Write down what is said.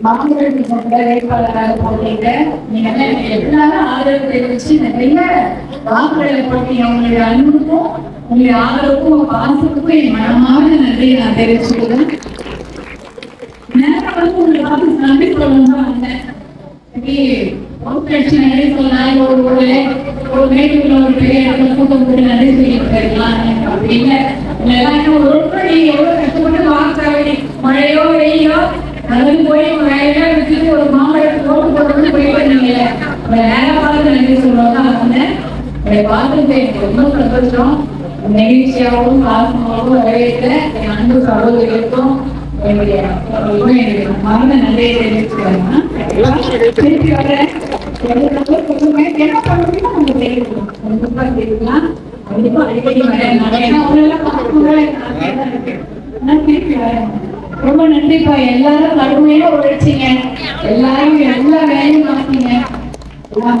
மாணவர்கள் சட்ட வேட்பாளராக போட்டீங்க நீங்க எல்லாரும் ஆதரவு தெரிவிச்சு நிறைய வாக்குகளை போட்டீங்க உங்களுடைய அன்புக்கும் உங்களுடைய ஆதரவுக்கும் பாசத்துக்கும் என் மனமான நன்றியை நான் தெரிவிச்சுக்கிறேன் நேரம் வந்து உங்களை பார்த்து நன்றி சொல்லணும் தான் வந்தேன் ஒரு பிரச்சனை சொன்னாங்க ஒரு ஒரு ஒரு ஒரு பெரிய இடத்துல கூட்டம் போட்டு நன்றி சொல்லிட்டு அப்படின்னு ஒரு ஒருத்தர் நீங்க எவ்வளவு கஷ்டப்பட்டு வாக்குறாங்க மழையோ வெயிலோ அதுக்கு போய் வேலையா வச்சுட்டு ஒரு மாம்பழத்தை போட்டு போட்டு போயிட்டு வேலை பார்த்து நன்றி சொல்லுவாங்க தான் வந்தேன் உங்களை எனக்கு ரொம்ப சந்தோஷம். நெகிழ்ச்சியாகவும் பாசமாகவும் வரவேற்ற என் அன்பு சகோதரிகளுக்கும் என்னுடைய மறந்த நன்றியை தெரிவிச்சுக்கிறேன். திருப்பி வரேன் பண்ணுறீங்க நம்ம தெரியும் கண்டிப்பா தெரியுமா கண்டிப்பா அடிக்கடி வரேன் நான் ஏன்னா உங்களெல்லாம் பார்க்கும்போது எனக்கு ஆசையா தான் இருக்கு. நான் திருப்பி வரேன் ரொம்ப நன்றிப்பா. எல்லாரும் கடுமையா உழைச்சிங்க. எல்லாரும் எல்லா வேலையும் பார்த்தீங்க. எல்லாம்